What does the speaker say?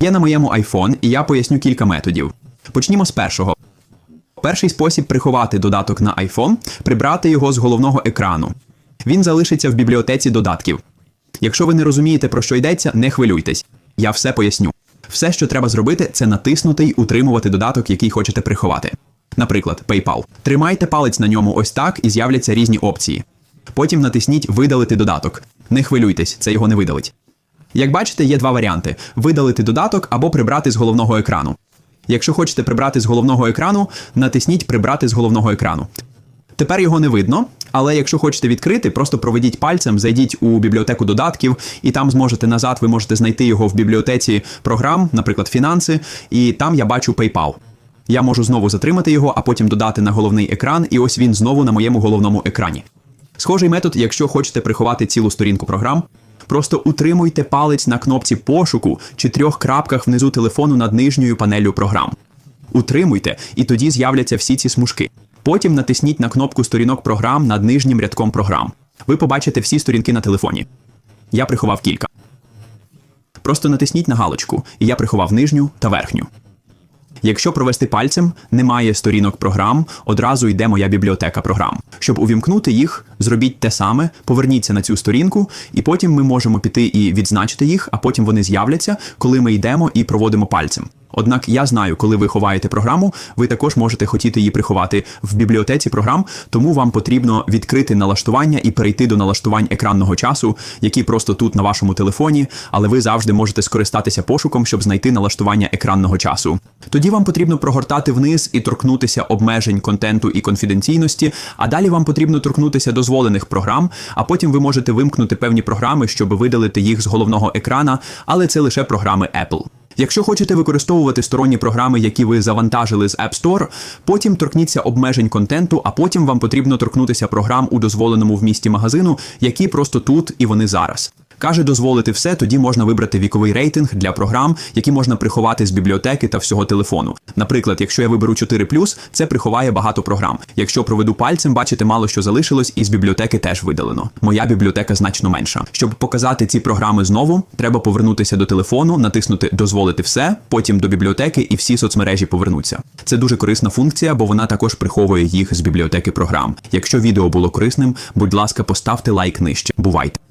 Є на моєму iPhone, і я поясню кілька методів. Почнімо з першого. Перший спосіб приховати додаток на iPhone – прибрати його з головного екрану. Він залишиться в бібліотеці додатків. Якщо ви не розумієте, про що йдеться, не хвилюйтесь. Я все поясню. Все, що треба зробити, це натиснути й утримувати додаток, який хочете приховати. Наприклад, PayPal. Тримайте палець на ньому ось так і з'являться різні опції. Потім натисніть Видалити додаток. Не хвилюйтесь, це його не видалить. Як бачите, є два варіанти: видалити додаток або прибрати з головного екрану. Якщо хочете прибрати з головного екрану, натисніть Прибрати з головного екрану. Тепер його не видно, але якщо хочете відкрити, просто проведіть пальцем, зайдіть у бібліотеку додатків, і там зможете назад, ви можете знайти його в бібліотеці програм, наприклад, фінанси, і там я бачу PayPal. Я можу знову затримати його, а потім додати на головний екран, і ось він знову на моєму головному екрані. Схожий метод, якщо хочете приховати цілу сторінку програм, просто утримуйте палець на кнопці пошуку чи трьох крапках внизу телефону над нижньою панелью програм. Утримуйте, і тоді з'являться всі ці смужки. Потім натисніть на кнопку сторінок програм над нижнім рядком програм. Ви побачите всі сторінки на телефоні. Я приховав кілька. Просто натисніть на галочку, і я приховав нижню та верхню. Якщо провести пальцем, немає сторінок програм, одразу йде моя бібліотека програм. Щоб увімкнути їх, зробіть те саме, поверніться на цю сторінку, і потім ми можемо піти і відзначити їх, а потім вони з'являться, коли ми йдемо і проводимо пальцем. Однак я знаю, коли ви ховаєте програму, ви також можете хотіти її приховати в бібліотеці програм, тому вам потрібно відкрити налаштування і перейти до налаштувань екранного часу, які просто тут на вашому телефоні, але ви завжди можете скористатися пошуком, щоб знайти налаштування екранного часу. Тоді вам потрібно прогортати вниз і торкнутися обмежень контенту і конфіденційності, а далі вам потрібно торкнутися дозволених програм, а потім ви можете вимкнути певні програми, щоб видалити їх з головного екрана, але це лише програми Apple. Якщо хочете використовувати сторонні програми, які ви завантажили з App Store, потім торкніться обмежень контенту, а потім вам потрібно торкнутися програм у дозволеному в місті магазину, які просто тут і вони зараз. Каже дозволити все, тоді можна вибрати віковий рейтинг для програм, які можна приховати з бібліотеки та всього телефону. Наприклад, якщо я виберу 4 це приховає багато програм. Якщо проведу пальцем, бачите, мало що залишилось, і з бібліотеки теж видалено. Моя бібліотека значно менша. Щоб показати ці програми знову, треба повернутися до телефону, натиснути Дозволити все, потім до бібліотеки, і всі соцмережі повернуться. Це дуже корисна функція, бо вона також приховує їх з бібліотеки програм. Якщо відео було корисним, будь ласка, поставте лайк нижче. Бувайте!